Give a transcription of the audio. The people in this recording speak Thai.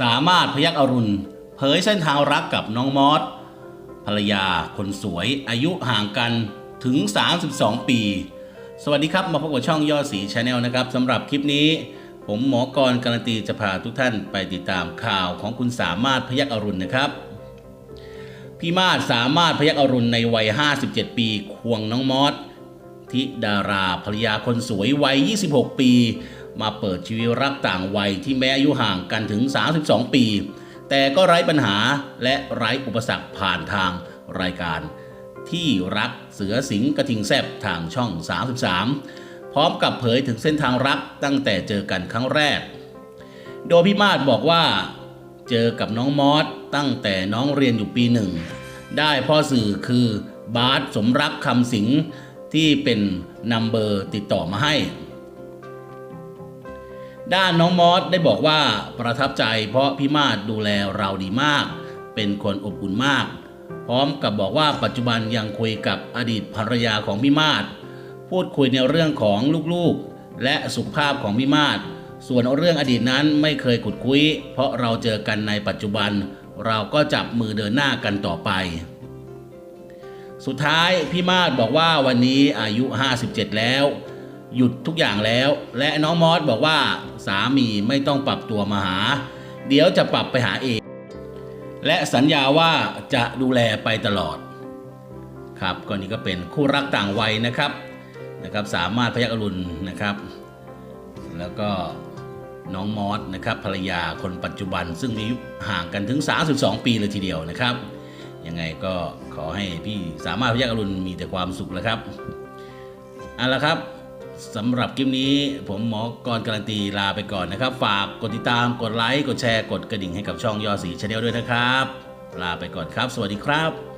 สามารถพยักอรุณ เผยเส้นทางรักกับน้องมอสภรรยาคนสวยอายุห่างกันถึง 32 ปี สวัสดีครับมาพบกับช่องยอดสีชาแนลนะครับสำหรับคลิปนี้ ผมหมอกรการันตีจะพาทุกท่านไปติดตามข่าวของคุณสามารถพยักอรุณนะครับพี่มาศสามารถพยักอรุณในวัย 57 ปี ควงน้องมอสทิดาราภรรยาคนสวยวัย 26 ปี มาเปิดชีวิตรักต่างวัยที่แม้อายุห่างกันถึง 32 ปี แต่ก็ไร้ปัญหาและไร้อุปสรรคผ่านทางรายการ ที่รักเสือสิงห์กระทิงแซบทางช่อง 33 พร้อมกับเผยถึงเส้นทางรักตั้งแต่เจอกันครั้งแรก โดยพี่มาศบอกว่า เจอกับน้องมอสตั้งแต่น้องเรียนอยู่ปีหนึ่ง ได้พ่อสื่อคือบาสสมรักคำสิงห์ที่เป็นนัมเบอร์ติดต่อมาให้ ด้านน้องมอสได้บอกว่าประทับใจเพราะพี่มาศดูแลเราดีมาก เป็นคนอบอุ่นมาก พร้อมกับบอกว่าปัจจุบันยังคุยกับอดีตภรรยาของพี่มาศพูดคุยในเรื่องของลูกๆ และสุขภาพของพี่มาศส่วนเรื่องอดีตนั้นไม่เคยขุดคุย เพราะเราเจอกันในปัจจุบัน เราก็จับมือเดินหน้ากันต่อไป สุดท้ายพี่มาศบอกว่าวันนี้อายุ 57 แล้ว หยุดทุกอย่างแล้ว และน้องมอสบอกว่า สามีไม่ต้องปรับตัวมาหา เดี๋ยวจะปรับไปหาเอง และสัญญาว่าจะดูแลไปตลอด ครับก็นี่ก็เป็นคู่รักต่างวัยนะครับนะครับ สามารถพยักอรุณนะครับ แล้วก็น้องมอสนะครับภรรยาคนปัจจุบัน ซึ่งมีห่างกันถึง 32 ปีเลยทีเดียวนะครับ ยังไงก็ขอให้พี่สามารถพยักอรุณมีแต่ความสุขแล้วครับเอาละครับ สำหรับคลิปนี้ผมหมอกรการันตีลาไปก่อนนะครับ ฝากกดติดตามกดไลค์กดแชร์กดกระดิ่งให้กับช่องยอสีชาแนลด้วยนะครับ ลาไปก่อนครับ สวัสดีครับ